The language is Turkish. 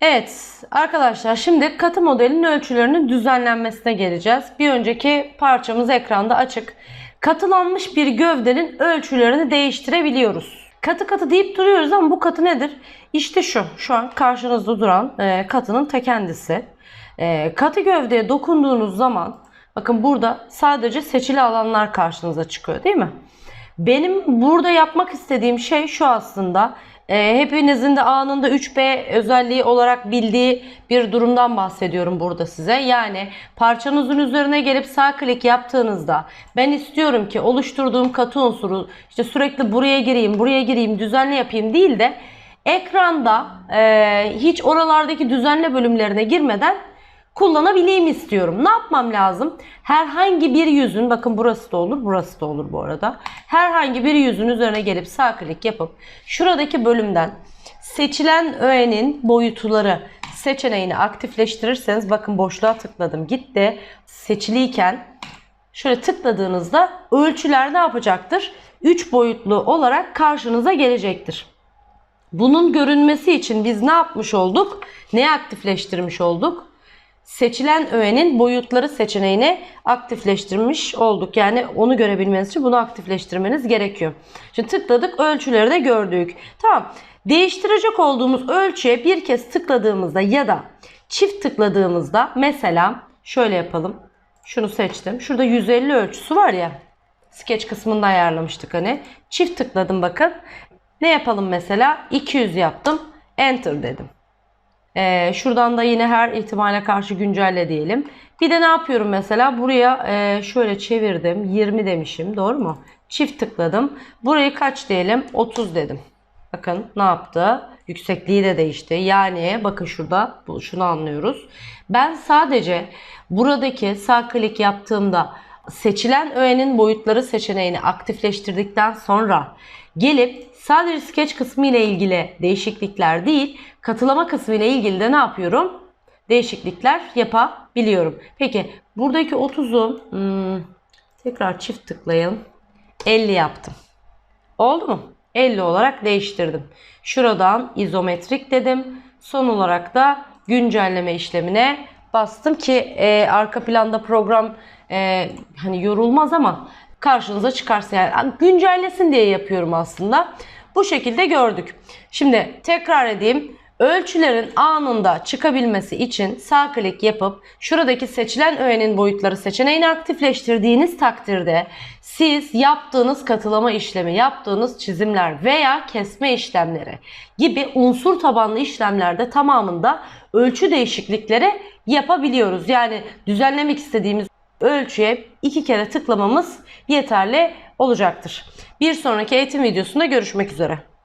Evet arkadaşlar şimdi katı modelin ölçülerinin düzenlenmesine geleceğiz. Bir önceki parçamız ekranda açık. Katılanmış bir gövdenin ölçülerini değiştirebiliyoruz. Katı katı deyip duruyoruz ama bu katı nedir? İşte şu, şu an karşınızda duran e, katının ta kendisi. E, katı gövdeye dokunduğunuz zaman bakın burada sadece seçili alanlar karşınıza çıkıyor değil mi? Benim burada yapmak istediğim şey şu aslında. E, hepinizin de anında 3B özelliği olarak bildiği bir durumdan bahsediyorum burada size. Yani parçanızın üzerine gelip sağ klik yaptığınızda ben istiyorum ki oluşturduğum katı unsuru işte sürekli buraya gireyim, buraya gireyim, düzenli yapayım değil de ekranda e, hiç oralardaki düzenle bölümlerine girmeden kullanabileyim istiyorum. Ne yapmam lazım? Herhangi bir yüzün, bakın burası da olur, burası da olur bu arada. Herhangi bir yüzün üzerine gelip sağ klik yapıp şuradaki bölümden seçilen öğenin boyutları seçeneğini aktifleştirirseniz bakın boşluğa tıkladım gitti. Seçiliyken şöyle tıkladığınızda ölçüler ne yapacaktır? 3 boyutlu olarak karşınıza gelecektir. Bunun görünmesi için biz ne yapmış olduk? Neyi aktifleştirmiş olduk? Seçilen öğenin boyutları seçeneğini aktifleştirmiş olduk. Yani onu görebilmeniz için bunu aktifleştirmeniz gerekiyor. Şimdi tıkladık ölçüleri de gördük. Tamam. Değiştirecek olduğumuz ölçüye bir kez tıkladığımızda ya da çift tıkladığımızda mesela şöyle yapalım. Şunu seçtim. Şurada 150 ölçüsü var ya. Sketch kısmında ayarlamıştık hani. Çift tıkladım bakın. Ne yapalım mesela? 200 yaptım. Enter dedim. Ee, şuradan da yine her ihtimale karşı güncelle diyelim. Bir de ne yapıyorum mesela? Buraya e, şöyle çevirdim. 20 demişim. Doğru mu? Çift tıkladım. Burayı kaç diyelim? 30 dedim. Bakın ne yaptı? Yüksekliği de değişti. Yani bakın şurada şunu anlıyoruz. Ben sadece buradaki sağ klik yaptığımda seçilen öğenin boyutları seçeneğini aktifleştirdikten sonra gelip sadece sketch kısmı ile ilgili değişiklikler değil, katılama kısmı ile ilgili de ne yapıyorum? Değişiklikler yapabiliyorum. Peki buradaki 30'u hmm, tekrar çift tıklayalım. 50 yaptım. Oldu mu? 50 olarak değiştirdim. Şuradan izometrik dedim. Son olarak da güncelleme işlemine bastım ki e, arka planda program e, hani yorulmaz ama karşınıza çıkarsa yani güncellesin diye yapıyorum aslında. Bu şekilde gördük. Şimdi tekrar edeyim. Ölçülerin anında çıkabilmesi için sağ klik yapıp şuradaki seçilen öğenin boyutları seçeneğini aktifleştirdiğiniz takdirde siz yaptığınız katılama işlemi, yaptığınız çizimler veya kesme işlemleri gibi unsur tabanlı işlemlerde tamamında ölçü değişiklikleri yapabiliyoruz. Yani düzenlemek istediğimiz ölçüye iki kere tıklamamız yeterli olacaktır. Bir sonraki eğitim videosunda görüşmek üzere.